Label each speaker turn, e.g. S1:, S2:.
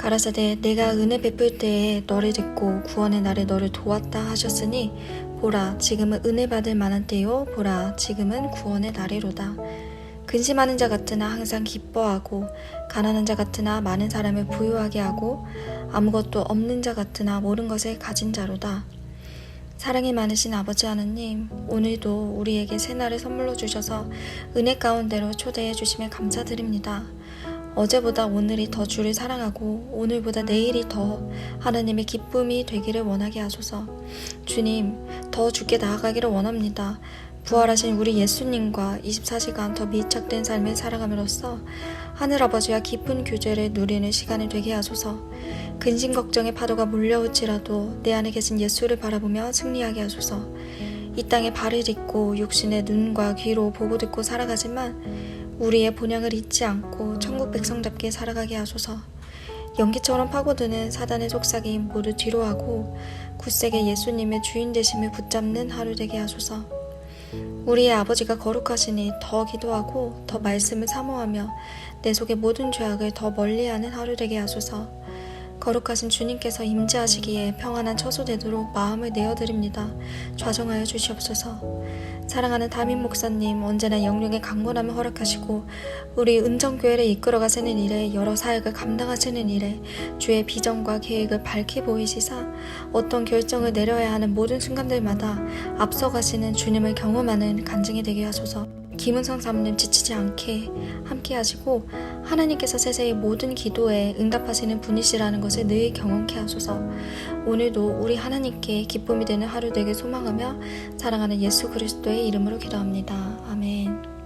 S1: 가라사대 내가 은혜 베풀 때에 너를 듣고 구원의 날에 너를 도왔다 하셨으니 보라 지금은 은혜 받을 만한 때요. 보라 지금은 구원의 날이로다. 근심하는 자 같으나 항상 기뻐하고 가난한 자 같으나 많은 사람을 부유하게 하고 아무것도 없는 자 같으나 모든 것을 가진 자로다. 사랑이 많으신 아버지 하나님, 오늘도 우리에게 새날을 선물로 주셔서 은혜 가운데로 초대해 주심에 감사드립니다. 어제보다 오늘이 더 주를 사랑하고 오늘보다 내일이 더 하나님의 기쁨이 되기를 원하게 하소서. 주님, 더 주께 나아가기를 원합니다. 부활하신 우리 예수님과 24시간 더 밀착된 삶을 살아감으로써 하늘아버지와 깊은 교제를 누리는 시간이 되게 하소서. 근심 걱정의 파도가 몰려올지라도 내 안에 계신 예수를 바라보며 승리하게 하소서. 이 땅에 발을 딛고 육신의 눈과 귀로 보고 듣고 살아가지만 우리의 본향을 잊지 않고 천국 백성답게 살아가게 하소서. 연기처럼 파고드는 사단의 속삭임 모두 뒤로하고 굳세게 예수님의 주인 되심을 붙잡는 하루 되게 하소서. 우리의 아버지가 거룩하시니 더 기도하고 더 말씀을 사모하며 내 속의 모든 죄악을 더 멀리하는 하루 되게 하소서. 거룩하신 주님께서 임재하시기에 평안한 처소 되도록 마음을 내어드립니다. 좌정하여 주시옵소서. 사랑하는 담임 목사님 언제나 영령의 강건함을 허락하시고 우리 은정교회를 이끌어가시는 일에 여러 사역을 감당하시는 일에 주의 비전과 계획을 밝히 보이시사 어떤 결정을 내려야 하는 모든 순간들마다 앞서가시는 주님을 경험하는 간증이 되게 하소서. 김은성 사모님 지치지 않게 함께 하시고 하나님께서 세세의 모든 기도에 응답하시는 분이시라는 것을 늘 경험케 하소서. 오늘도 우리 하나님께 기쁨이 되는 하루 되길 소망하며 사랑하는 예수 그리스도의 이름으로 기도합니다. 아멘.